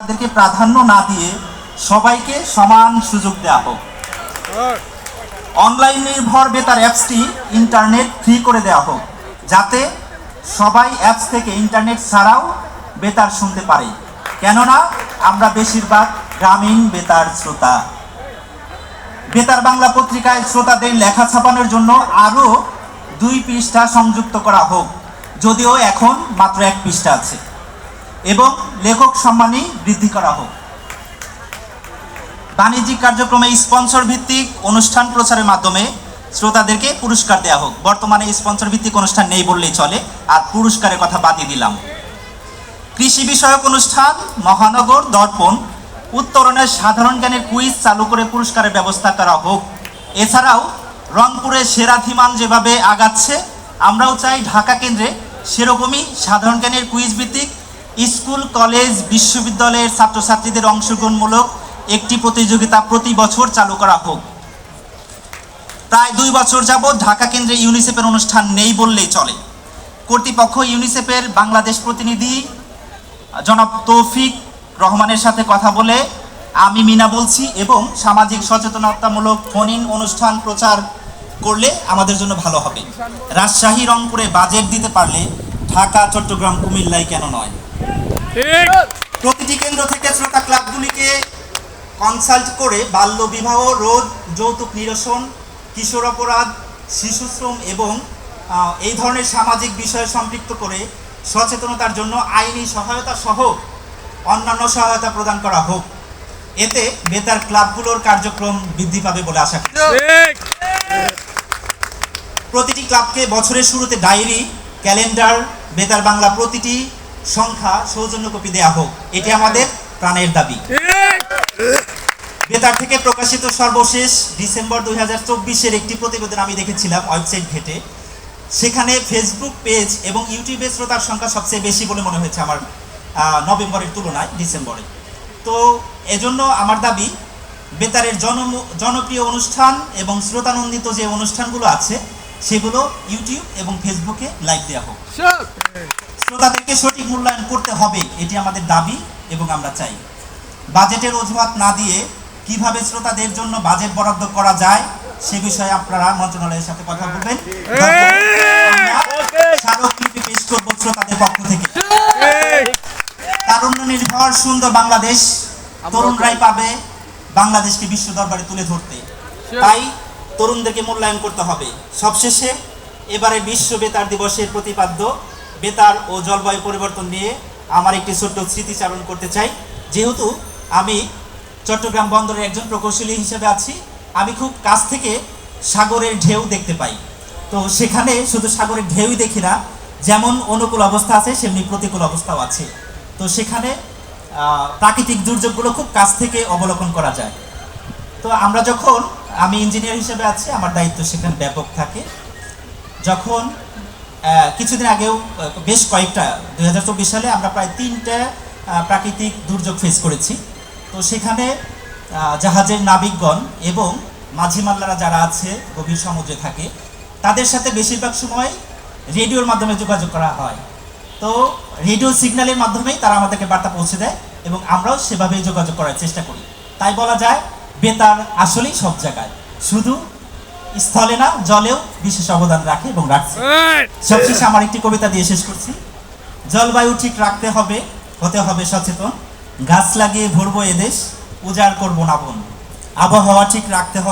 তাদেরকে প্রাধান্য না দিয়ে সবাইকে সমান সুযোগ দেওয়া হোক। অনলাইন নির্ভর বেতার অ্যাপসটি ইন্টারনেট ফ্রি করে দেওয়া হোক, যাতে সবাই অ্যাপস থেকে ইন্টারনেট ছাড়াও বেতার শুনতে পারে। কেননা, আমরা বেশিরভাগ গ্রামীণ বেতার শ্রোতা। বেতার বাংলা পত্রিকায় শ্রোতাদের লেখা ছাপানোর জন্য আরও দুই পৃষ্ঠা সংযুক্ত করা হোক, যদিও এখন মাত্র এক পৃষ্ঠা আছে। এবং লেখক সম্মানী বৃদ্ধি করা হোক। বাণিজ্যিক কার্যক্রমে স্পন্সর ভিত্তিক অনুষ্ঠান প্রচারের মাধ্যমে শ্রোতাদেরকে পুরস্কার দেওয়া হোক। বর্তমানে স্পন্সর ভিত্তিক অনুষ্ঠান নেই বললেই চলে, আর পুরস্কারের কথা বাদই দিলাম। কৃষি বিষয়ক অনুষ্ঠান, মহানগর, দর্পণ, উত্তরণের সাধারণ জ্ঞানের কুইজ চালু করে পুরস্কারের ব্যবস্থা করা হোক। এছাড়াও রংপুরের সেরা ধীমান যেভাবে আগাচ্ছে, আমরাও চাই ঢাকা কেন্দ্রে সেরকমই সাধারণ জ্ঞানের কুইজ ভিত্তিক স্কুল, কলেজ, বিশ্ববিদ্যালয়ের ছাত্রছাত্রীদের অংশগ্রহণমূলক একটি প্রতিযোগিতা প্রতি বছর চালু করা হোক। প্রায় দুই বছর যাবৎ ঢাকা কেন্দ্রে ইউনিসেফের অনুষ্ঠান নেই বললেই চলে। কর্তৃপক্ষ ইউনিসেফের বাংলাদেশ প্রতিনিধি জনাব তৌফিক রহমানের সাথে কথা বলে আমি মিনা বলছি এবং সামাজিক সচেতনতামূলক ফোন ইন অনুষ্ঠান প্রচার করলে আমাদের জন্য ভালো হবে। রাজশাহী, রংপুরে বাজেট দিতে পারলে ঢাকা, চট্টগ্রাম, কুমিল্লায় কেন নয়? প্রতিটি কেন্দ্র থেকে শ্রোতা ক্লাবগুলিকে কনসাল্ট করে বাল্য বিবাহ রোধ যৌতুক নিরসন কিশোর অপরাধ শিশুশ্রম এবং এই ধরনের সামাজিক বিষয়ে সম্পৃক্ত করে সচেতনতার জন্য আইনি সহায়তা সহ অন্যান্য সহায়তা প্রদান করা হোক। এতে বেতার ক্লাবগুলোর কার্যক্রম বৃদ্ধি পাবে বলে আশা করি। প্রতিটি ক্লাবকে বছরের শুরুতে ডায়েরি ক্যালেন্ডার বেতার বাংলা প্রতিটি সংখ্যা সৌজন্য কপি দেয়া হোক, এটি আমাদের প্রাণের দাবি। বেতার থেকে প্রকাশিত সর্বশেষ ডিসেম্বর দুই হাজার একটি প্রতিবেদন আমি দেখেছিলাম ওয়েবসাইট ঘেটে। সেখানে ফেসবুক পেজ এবং ইউটিউবে শ্রোতার সংখ্যা সবচেয়ে বেশি বলে মনে হয়েছে আমার নভেম্বরের তুলনায় ডিসেম্বরে। তো এজন্য আমার দাবি, বেতারের জন, জনপ্রিয় অনুষ্ঠান এবং শ্রোতানন্দিত যে অনুষ্ঠানগুলো আছে, সেগুলো ইউটিউব এবং ফেসবুকে লাইভ দেওয়া হোক। শ্রোতাদেরকে সঠিক মূল্যায়ন করতে হবে এটি আমাদের দাবি এবং আমরা চাই। বাজেটের অজুহাত না দিয়ে কীভাবে শ্রোতাদের জন্য বাজেট বরাদ্দ করা যায় সে বিষয়ে আপনারা মন্ত্রণালয়ের সাথে কথা বলবেন। স্মারকলিপি পেশ করব শ্রোতাদের পক্ষ থেকে। তারুণ্য নির্ভর সুন্দর বাংলাদেশ তরুণরাই পাবে বাংলাদেশকে বিশ্ব দরবারে তুলে ধরতে। তাই তরুণদেরকে মূল্যায়ন করতে হবে। সবশেষে এবারে বিশ্ব বেতার দিবসের প্রতিপাদ্য, বেতার ও জলবায়ু পরিবর্তন নিয়ে আমার একটি ছোট্ট স্মৃতিচারণ করতে চাই। যেহেতু আমি চট্টগ্রাম বন্দরের একজন প্রকৌশলী হিসেবে আছি, আমি খুব কাছ থেকে সাগরের ঢেউ দেখতে পাই। তো সেখানে শুধু সাগরের ঢেউই দেখি না, যেমন অনুকূল অবস্থা আছে, সেমনি প্রতিকূল অবস্থাও আছে। তো সেখানে প্রাকৃতিক দুর্যোগগুলো খুব কাছ থেকে অবলোকন করা যায়। তো আমরা যখন, আমি ইঞ্জিনিয়ার হিসেবে আছি, আমার দায়িত্ব সেখানে ব্যাপক থাকে। যখন কিছুদিন আগেও বেশ কয়েকটা দু হাজার চব্বিশ সালে আমরা প্রায় তিনটা প্রাকৃতিক দুর্যোগ ফেস করেছি। তো সেখানে জাহাজের নাবিকগণ এবং মাঝি মাল্লারা যারা আছে, গভীর সমুদ্রে থাকে, তাদের সাথে বেশিরভাগ সময় রেডিওর মাধ্যমে যোগাযোগ করা হয়। তো রেডিও সিগন্যালের মাধ্যমেই তারা আমাদেরকে বার্তা পৌঁছে দেয় এবং আমরাও সেভাবেই যোগাযোগ করার চেষ্টা করি। তাই বলা যায়, বেতার আসলেই সব জায়গায়। শুধু স্থলে না জলেও বিশেষ অবদান রাখে এবং রাখছে। সবশেষে আমার একটি কবিতা দিয়ে শেষ করছি। জলবায়ু ঠিক রাখতে হবে হতে হবে সচেতন। গাছ লাগিয়ে ভরবো এদেশ উজাড় করব না বন। আবহাওয়া ঠিক রাখতে হবে।